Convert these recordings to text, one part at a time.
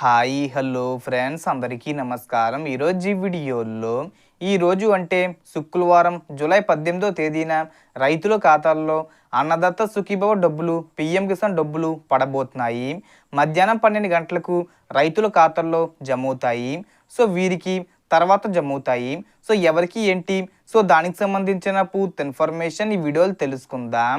Hi hello friends అందరికీ నమస్కారం. ఈరోజు ఈ వీడియోలో ఈరోజు అంటే శుక్రవారం జూలై పద్దెనిమిదో తేదీన రైతుల ఖాతాల్లో అన్నదత్త సుఖీభవ డబ్బులు పిఎం కిసాన్ డబ్బులు పడబోతున్నాయి. మధ్యాహ్నం పన్నెండు గంటలకు రైతుల ఖాతాల్లో జమ అవుతాయి సో వీరికి తర్వాత జమ అవుతాయి సో ఎవరికి ఏంటి? సో దానికి సంబంధించిన పూర్తి ఇన్ఫర్మేషన్ ఈ వీడియోలు తెలుసుకుందాం.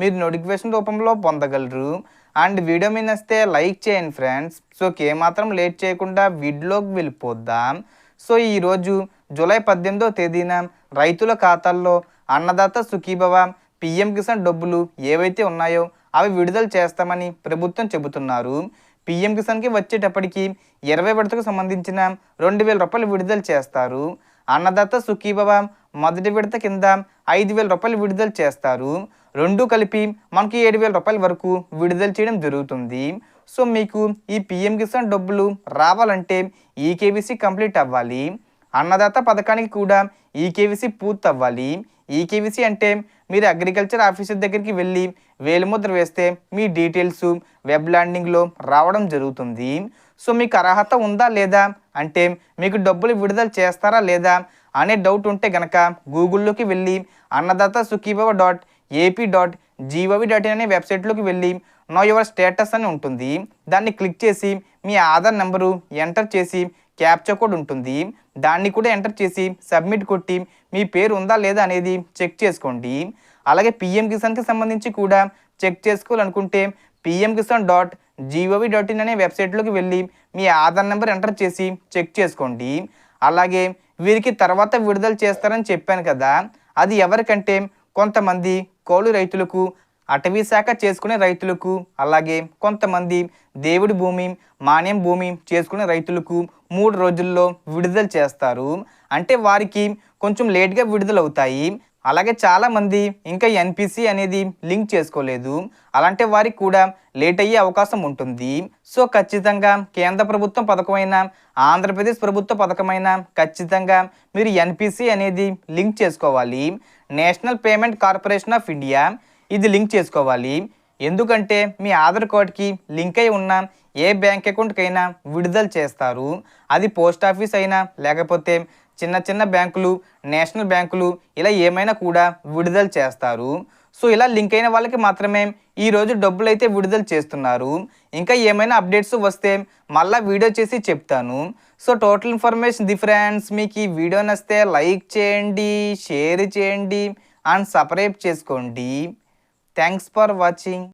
మీరు నోటిఫికేషన్ రూపంలో పొందగలరు. అండ్ వీడియో మీద వస్తే లైక్ చేయండి ఫ్రెండ్స్. సో ఏమాత్రం లేట్ చేయకుండా వీడియోకి వెళ్ళిపోద్దాం. సో ఈరోజు జూలై పద్దెనిమిదో తేదీన రైతుల ఖాతాల్లో అన్నదాత సుఖీభవ పిఎం కిసాన్ డబ్బులు ఏవైతే ఉన్నాయో అవి విడుదల చేస్తామని ప్రభుత్వం చెబుతున్నారు. పిఎం కిసాన్కి వచ్చేటప్పటికి ఇరవై విడతకు సంబంధించిన రెండు వేల రూపాయలు విడుదల చేస్తారు. అన్నదాత సుఖీభవ మొదటి విడత కింద ఐదు వేల రూపాయలు విడుదల చేస్తారు. రెండు కలిపి మనకి ఏడు వేల రూపాయల వరకు విడుదల చేయడం జరుగుతుంది. సో మీకు ఈ పిఎం కిసాన్ డబ్బులు రావాలంటే ఈకేవీసీ కంప్లీట్ అవ్వాలి. అన్నదాత పథకానికి కూడా ఈకేవీసీ పూర్తి అవ్వాలి ఈకేవీసీ అంటే మీరు అగ్రికల్చర్ ఆఫీసర్ దగ్గరికి వెళ్ళి వేలిముద్ర వేస్తే మీ డీటెయిల్స్ వెబ్ ల్యాండింగ్లో రావడం జరుగుతుంది. సో మీకు అర్హత ఉందా లేదా? అంటే మీకు డబ్బులు విడుదల చేస్తారా లేదా? అనే డౌట్ ఉంటే గనక గూగుల్లోకి వెళ్ళి Annadata Sukhibhava dot A P dot G O V వెబ్సైట్లోకి వెళ్ళి నో యువర్ స్టేటస్ అని ఉంటుంది. దాన్ని క్లిక్ చేసి మీ ఆధార్ నెంబరు ఎంటర్ చేసి క్యాప్చా కోడ్ ఉంటుంది. దాన్ని కూడా ఎంటర్ చేసి సబ్మిట్ కొట్టి మీ పేరు ఉందా లేదా అనేది చెక్ చేసుకోండి. అలాగే పిఎం కిసాన్కి సంబంధించి కూడా చెక్ చేసుకోవాలనుకుంటే PM Kisan dot G O V dot in అనే వెబ్సైట్లోకి వెళ్ళి మీ ఆధార్ నెంబర్ ఎంటర్ చేసి చెక్ చేసుకోండి. అలాగే వీరికి తర్వాత విడుదల చేస్తారని చెప్పాను కదా అది ఎవరికంటే కొంతమంది కౌలు రైతులకు అటవీ శాఖ చేసుకునే రైతులకు అలాగే కొంతమంది దేవుడి భూమి మాన్యం భూమి చేసుకునే రైతులకు మూడు రోజుల్లో విడుదల చేస్తారు. అంటే వారికి కొంచెం లేట్గా విడుదలవుతాయి. అలాగే చాలామంది ఇంకా ఎన్పిసి అనేది లింక్ చేసుకోలేదు. అలాంటి వారికి కూడా లేట్ అయ్యే అవకాశం ఉంటుంది. సో ఖచ్చితంగా కేంద్ర ప్రభుత్వం పథకమైన ఆంధ్రప్రదేశ్ ప్రభుత్వ పథకమైన ఖచ్చితంగా మీరు ఎన్పిసి అనేది లింక్ చేసుకోవాలి. National payment corporation of India ఇది లింక్ చేసుకోవాలి. ఎందుకంటే మీ ఆధార్ కార్డ్కి లింక్ అయి ఉన్న ఏ బ్యాంక్ అకౌంట్కైనా విడుదల చేస్తారు. అది పోస్ట్ ఆఫీస్ అయినా లేకపోతే చిన్న చిన్న బ్యాంకులు నేషనల్ బ్యాంకులు ఇలా ఏమైనా కూడా విడుదల చేస్తారు. సో ఇలా లింక్ అయిన వాళ్ళకి మాత్రమే ఈరోజు డబ్బులు అయితే విడుదల చేస్తున్నారు. ఇంకా ఏమైనా అప్డేట్స్ వస్తే మళ్ళీ వీడియో చేసి చెప్తాను. సో టోటల్ ఇన్ఫర్మేషన్ డిఫరెన్స్ మీకు ఈ వీడియో నచ్చితే లైక్ చేయండి షేర్ చేయండి అండ్ సబ్స్క్రైబ్ చేసుకోండి. Thanks for watching.